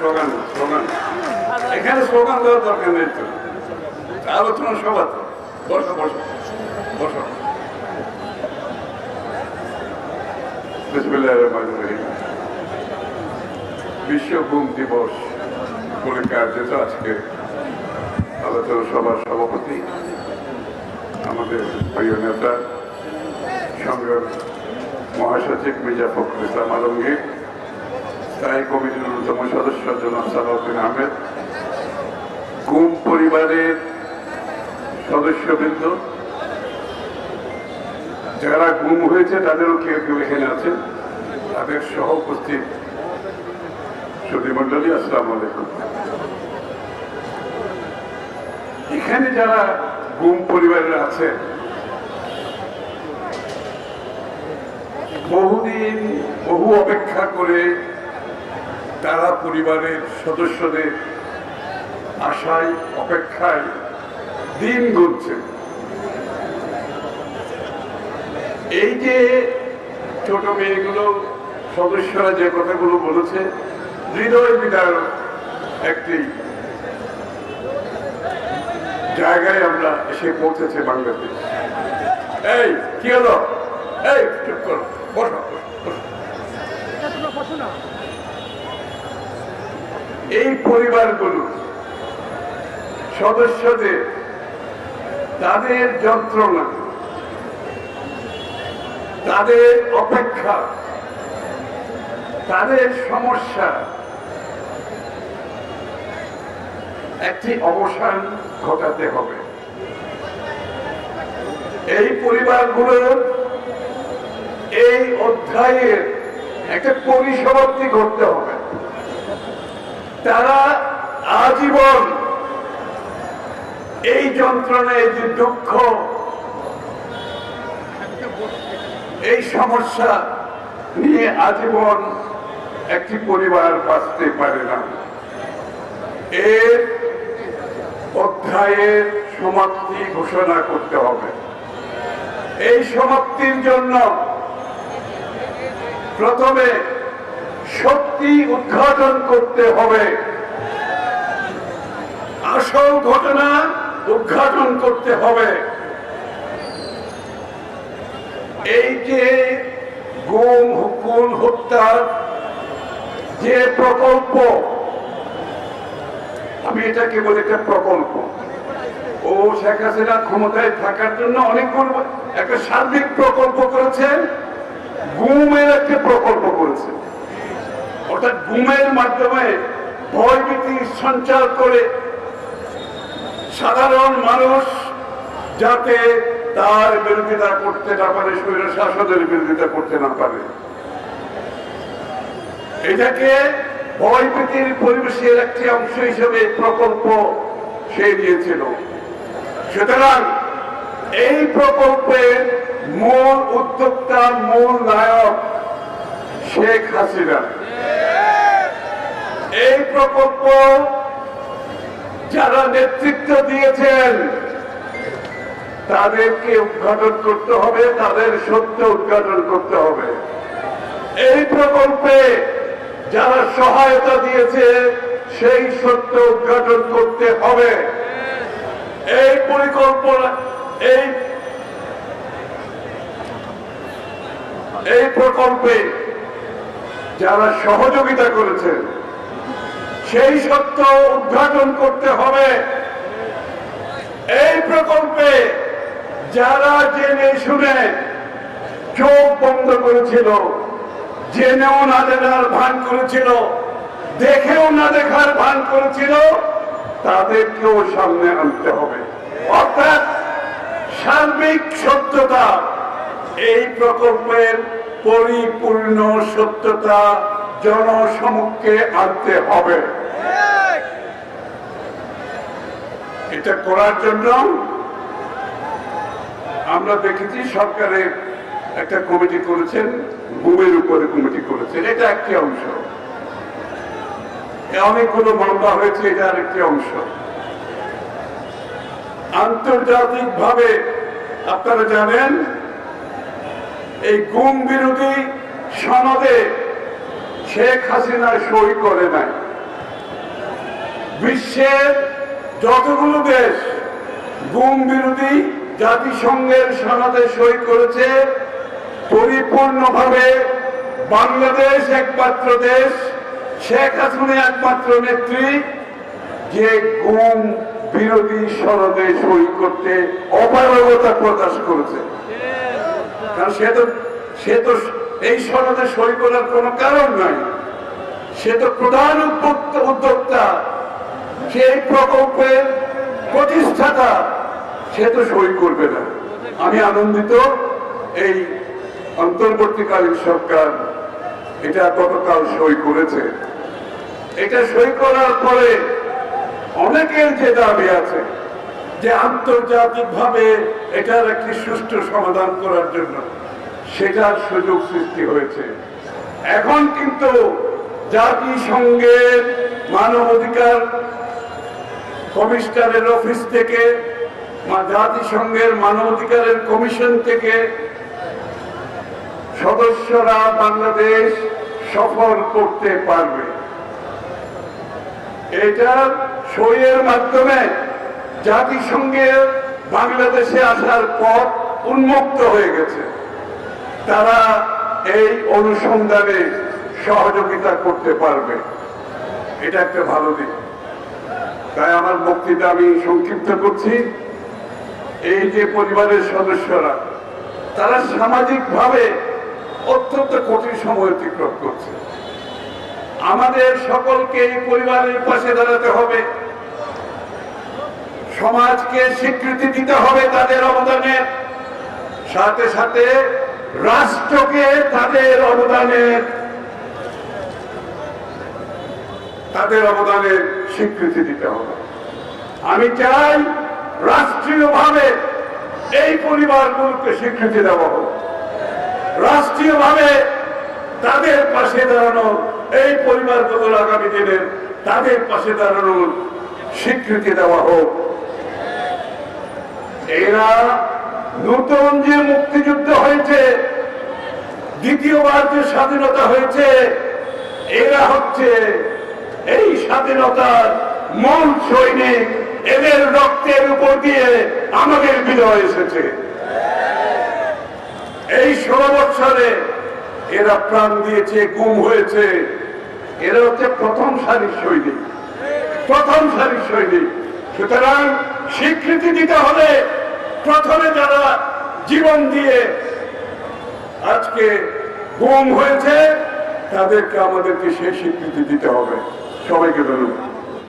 Slogan slogan এখানে slogan দেওয়ার দরকার নেই তো। আলোচনা সভা তো। বসো বসো বসো। বিশ্ব ঘুম দিবস উপলক্ষে আয়োজিত আজকে আলোচনা সভার সভাপতি আমাদের প্রিয় নেতা, সংগ্রাম মহাসচিব মির্জা ফখরুল ইসলাম আলমগীর স্থায়ী কমিটির অন্যতম সদস্য জনাব সালাউদ্দিন আহমেদ গুম পরিবারের সদস্যবৃন্দ, যারা গুম হয়েছে তাদেরও কেউ কেউ এখানে আছেন। তাদের সহ উপস্থিত সুধী মন্ডলী আসসালাম আলাইকুম। এখানে যারা গুম পরিবারের আছেন বহুদিন বহু অপেক্ষা করে তারা পরিবারের সদস্যদের আশায়, অপেক্ষায় দিন গুনছে। এই যে ছোট মেয়েগুলো, সদস্যরা যে কথাগুলো বলেছে, হৃদয় বিদার একটি জায়গায় আমরা এসে পৌঁছেছে বাংলাদেশ। এই, কি হলো? এই, চুপ করো, বসো বসো। এই পরিবারগুলো, সদস্যদের তাদের যন্ত্রণা, তাদের অপেক্ষা, তাদের সমস্যা একটি অবসান ঘটাতে হবে। এই পরিবারগুলোর এই অধ্যায়ের একটা পরিসমাপ্তি ঘটতে হবে। তারা আজীবন এই যন্ত্রণা এই যে দুঃখ, এই সমস্যা নিয়ে আজীবন একটি পরিবার বাঁচতে পারে না। এর অধ্যায়ের সমাপ্তি ঘোষণা করতে হবে। এই সমাপ্তির জন্য প্রথমে সত্যি উদ্ঘাটন করতে হবে? আসল ঘটনা উদ্ঘাটন করতে হবে। এই যে গুম হুকুম হত্যার যে প্রকল্প, আমি এটাকে বলি একটা প্রকল্প। ও শেখ হাসিনা ক্ষমতায় থাকার জন্য অনেকগুলো একটা সার্বিক প্রকল্প করেছেন, গুমের একটা প্রকল্প করেছে অর্থাৎ গুমের মাধ্যমে ভয়ভীতি সঞ্চার করে সাধারণ মানুষ যাতে তার বিরোধিতা করতে না পারে, শৈল শাসনের বিরোধিতা করতে না পারে। এটাকে ভয়ভীতির পরিবেশের একটি অংশ হিসেবে প্রকল্প সে দিয়েছিল। সুতরাং এই প্রকল্পের মূল উদ্যোক্তা, মূল নায়ক শেখ হাসিনা। প্রকল্প যারা নেতৃত্ব দিয়েছেন, তাদেরকে উদ্ঘাটন করতে হবে, তাদের সত্য উদ্ঘাটন করতে হবে। এই প্রকল্পে যারা সহায়তা দিয়েছে, সেই সত্য উদ্ঘাটন করতে হবে। এই পরিকল্পনা, এই এই প্রকল্পে যারা সহযোগিতা করেছে সেই সত্য উদ্ঘাটন করতে হবে। এই প্রকল্পে যারা জেনে শুনে চোখ বন্ধ করেছিল, জেনেও না জানার ভান করেছিল, দেখেও না দেখার ভান করেছিল, তাদেরকেও সামনে আনতে হবে। অর্থাৎ সার্বিক সত্যতা, এই প্রকল্পের পরিপূর্ণ সত্যতা জনসমক্ষে আনতে হবে। এটা করার জন্য আমরা দেখেছি সরকারের একটা কমিটি করেছেন গুমের উপরে কমিটি করেছেন। এটা একটি অংশ। অনেকগুলো মামলা হয়েছে, এটা আরেকটি অংশ। আন্তর্জাতিক ভাবে আপনারা জানেন, এই গুম বিরোধী সনদে শেখ হাসিনা সই করে নাই। বিশ্বের যতগুলো দেশ গুম বিরোধী জাতিসংঘের সনদে সই করেছে, পরিপূর্ণভাবে বাংলাদেশ একমাত্র দেশ, শেখ হাসিনা একমাত্র নেত্রী, যে গুম বিরোধী সনদে সই করতে অপারগতা প্রকাশ করেছে। কারণ সে তো সে তো এই সনদে সই করার কোনো কারণ নাই। সে তো প্রধান উদ্যোক্তা সে এই প্রকল্পের প্রতিষ্ঠাতা। সে তো সই করবে না। আমি আনন্দিত। এই অন্তর্বর্তীকালীন সরকার এটা গতকাল সই করেছে। এটা সই করার পরে অনেকের যে দাবি আছে যে আন্তর্জাতিকভাবে এটার একটি সুষ্ঠু সমাধান করার জন্য সেটার সুযোগ সৃষ্টি হয়েছে। এখন কিন্তু জাতিসংঘের মানবাধিকার কমিশনারের অফিস থেকে জাতিসংঘের মানবাধিকারের কমিশন থেকে সদস্যরা বাংলাদেশ সফল করতে পারবে। এটা সইয়ের মাধ্যমে জাতিসংঘের বাংলাদেশে আসার পথ উন্মুক্ত হয়ে গেছে। তারা এই অনুসন্ধানে সহযোগিতা করতে পারবে। এটা একটা ভালো দিক। তাই আমার বক্তৃতা আমি সংক্ষিপ্ত করছি। এই যে পরিবারের সদস্যরা, তারা সামাজিকভাবে অত্যন্ত কঠিন সময় অতিক্রম করছে। আমাদের সকলকে এই পরিবারের পাশে দাঁড়াতে হবে। সমাজকে স্বীকৃতি দিতে হবে তাদের অবদানের। সাথে সাথে রাষ্ট্রকে তাদের অবদানের তাদের অবদানের স্বীকৃতি দিতে হবে। আমি চাই রাষ্ট্রীয়ভাবে এই পরিবারগুলোকে স্বীকৃতি দেওয়া হোক। রাষ্ট্রীয়ভাবে তাদের পাশে দাঁড়ানো এই পরিবারগুলোর আগামী দিনের তাদের পাশে দাঁড়ানোর স্বীকৃতি দেওয়া হোক। এরা নতুন যে মুক্তিযুদ্ধ হয়েছে দ্বিতীয়বার যে স্বাধীনতা হয়েছে, এরা হচ্ছে এই স্বাধীনতার মূল সৈনিক, এদের রক্তের উপর দিয়ে আমাদের বিজয় এসেছে। এই ষোলো বছরে এরা প্রাণ দিয়েছে, গুম হয়েছে। এরা হচ্ছে প্রথম সারির সৈনিক। প্রথম সারির সৈনিক। সুতরাং স্বীকৃতি দিতে হলে প্রথমে যারা জীবন দিয়ে আজকে গুম হয়েছে, তাদেরকে আমাদেরকে সেই স্বীকৃতি দিতে হবে। সবাইকে ধন্যবাদ।